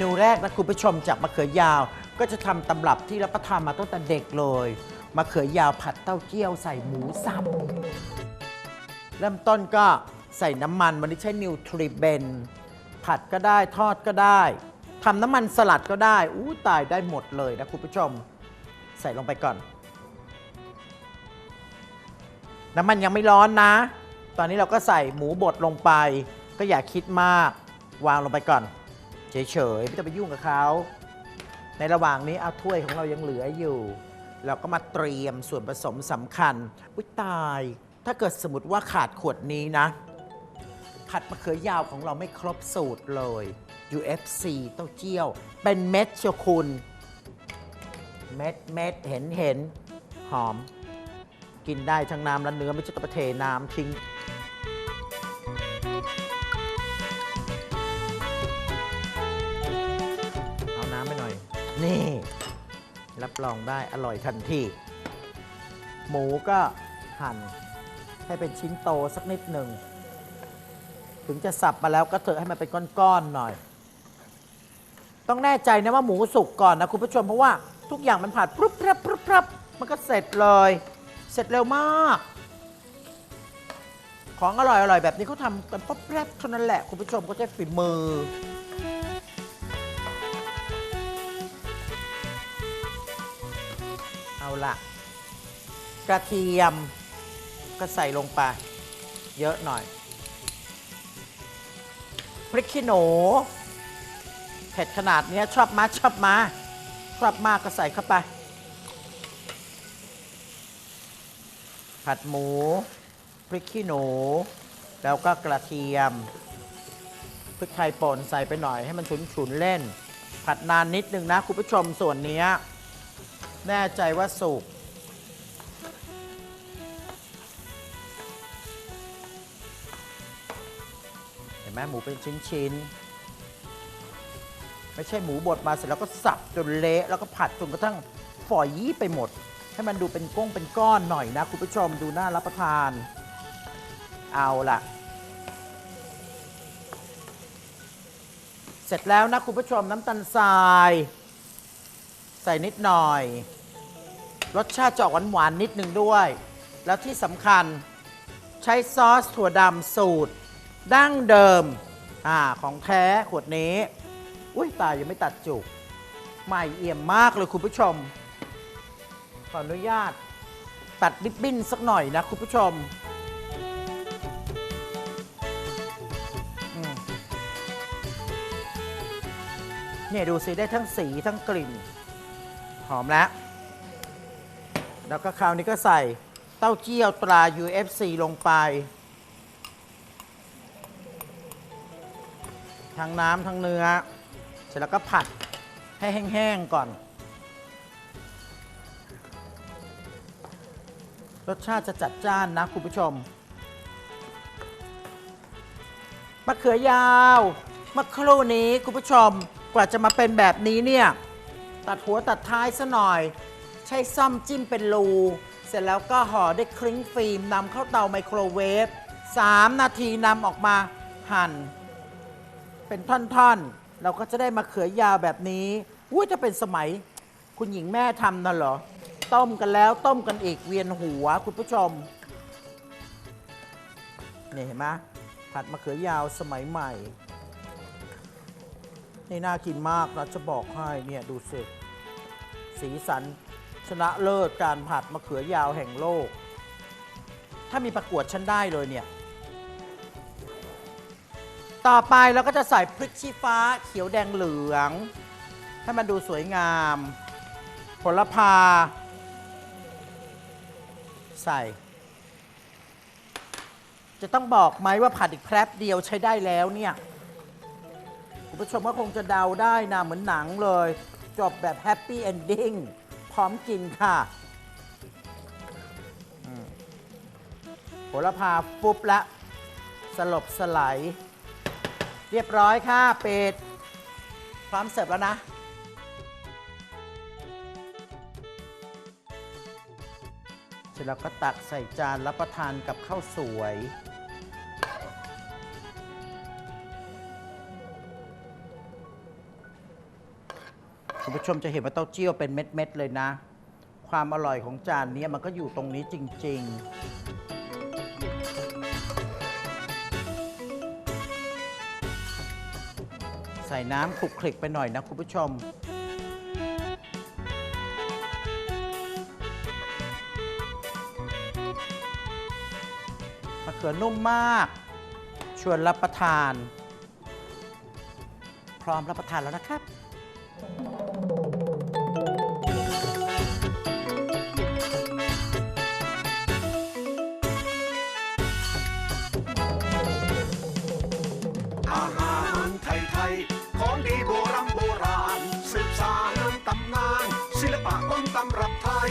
นูแรกนะคุณผู้ชมจากมะเขือยาว ก็จะทำตำรับที่รับประทานมาตั้งแต่เด็กเลยมะเขือยาวผัดเต้าเจี้ยวใส่หมูสับเริ่มต้นก็ใส่น้ำมันวันนี้ใช้นิวทริเบนผัดก็ได้ทอดก็ได้ทำน้ำมันสลัดก็ได้อู้ตายได้หมดเลยนะคุณผู้ชม ใส่ลงไปก่อน น้ำมันยังไม่ร้อนนะ ตอนนี้เราก็ใส่หมูบดลงไป ก็อย่าคิดมาก วางลงไปก่อน เฉยๆไม่ต้องไปยุ่งกับเขา ในระหว่างนี้เอาถ้วยของเรายังเหลืออยู่ เราก็มาเตรียมส่วนผสมสำคัญอุ้ยตาย ถ้าเกิดสมมติว่าขาดขวดนี้นะ ผัดมะเขือยาวของเราไม่ครบสูตรเลย UFC เต้าเจี้ยว เป็นเม็ดเชียวคุณ เม็ดเม็ดเห็นเห็นหอม กินได้ทั้งน้ำและเนื้อไม่ใช่ต้องไปเทน้ำทิ้ง นี่ รับรองได้อร่อยทันที หมูก็หั่นให้เป็นชิ้นโตสักนิดหนึ่ง ถึงจะสับมาแล้วก็เถอะให้มันเป็นก้อนๆหน่อย ต้องแน่ใจนะว่าหมูสุกก่อนนะคุณผู้ชมเพราะว่าทุกอย่างมันผัดปรุบปรับปรุบปรับมันก็เสร็จเลย เสร็จเร็วมาก ของอร่อยอร่อยแบบนี้เขาทำกันป๊บแรบเท่านั้นแหละคุณผู้ชมก็ใช้ฝีมือ ละกระเทียมก็ใส่ลงไป เยอะหน่อย พริกขี้หนู เผ็ดขนาดนี้ชอบมาชอบมาชอบมากก็ใส่เข้าไป ผัดหมู พริกขี้หนู แล้วก็กระเทียมพริกไทยป่นใส่ไปหน่อยให้มันฉุนๆเล่น ผัดนานนิดนึงนะคุณผู้ชมส่วนนี้ แน่ใจว่าสุก เห็นไหมหมูเป็นชิ้น ๆ ไม่ใช่หมูบดมาเสร็จแล้วก็สับจนเละ แล้วก็ผัดจนกระทั่งฝอยยี่ไปหมด ให้มันดูเป็นก้งเป็นก้อนหน่อยนะ คุณผู้ชมดูน่ารับประทาน เอาล่ะ เสร็จแล้วนะคุณผู้ชมน้ำตาลทราย ใส่นิดหน่อย รสชาติจะออกหวานๆนิดนึงด้วย แล้วที่สำคัญใช้ซอสถั่วดำสูตร ดั้งเดิมอของแท้ขวดนี้ อุ้ยตายยังไม่ตัดจุก ใหม่เอี่ยมมากเลยคุณผู้ชม ขออนุญาตตัดริบบิ้นสักหน่อยนะคุณผู้ชมเนี่ยดูสิได้ทั้งสีทั้งกลิ่น อมแล้ว แล้วก็คราวนี้ก็ใส่เต้าเจี้ยวตรา UFC ลงไป ทั้งน้ำทั้งเนื้อ เสร็จแล้วก็ผัดให้แห้งๆก่อน รสชาติจะจัดจ้านนะคุณผู้ชมมะเขือยาวมะครู่นี้คุณผู้ชมกว่าจะมาเป็นแบบนี้เนี่ย ตัดหัวตัดท้ายซะหน่อย ใช้ซ่อมจิ้มเป็นรู เสร็จแล้วก็ห่อด้วยคลิ้งฟิล์มนำเข้าเตาไมโครเวฟ3 นาทีนำออกมาหั่น เป็นท่อนๆ เราก็จะได้มะเขือยาวแบบนี้อุ้ยถ้าเป็นสมัยคุณหญิงแม่ทำนั่นเหรอ ต้มกันแล้วต้มกันอีกเวียนหัวคุณผู้ชมนี่เห็นไหมผัดมะเขือยาวสมัยใหม่ นี่น่ากินมากนะจะบอกให้เนี่ยดูสิสีสันชนะเลิศการผัดมะเขือยาวแห่งโลก ถ้ามีประกวดฉันได้เลยเนี่ย ต่อไปเราก็จะใส่พริกชี้ฟ้าเขียวแดงเหลือง ให้มันดูสวยงาม ผลพา ใส่ จะต้องบอกไหมว่าผัดอีกแป๊บเดียวใช้ได้แล้วเนี่ย คุณผู้ชมก็คงจะเดาได้นะเหมือนหนังเลย จบแบบแฮปปี้เอนดิ้งพร้อมกินค่ะโหระพาฟุบละ สลบสไลเรียบร้อยค่ะเป็ดพร้อมเสิร์ฟแล้วนะเสร็จแล้วก็ตักใส่จานรับประทานกับข้าวสวย คุณผู้ชมจะเห็นว่าเต้าเจี้ยวเป็นเม็ดๆเลยนะ ความอร่อยของจานนี้มันก็อยู่ตรงนี้จริง ๆใส่น้ำคลุกคลิกไปหน่อยนะคุณผู้ชม มะเขือนุ่มมาก ชวนรับประทาน พร้อมรับประทานแล้วนะครับ อาหารไทยไทยของดีโบราณโบราณ สืบสานตำนาน ศิลปะต้นตำรับไทย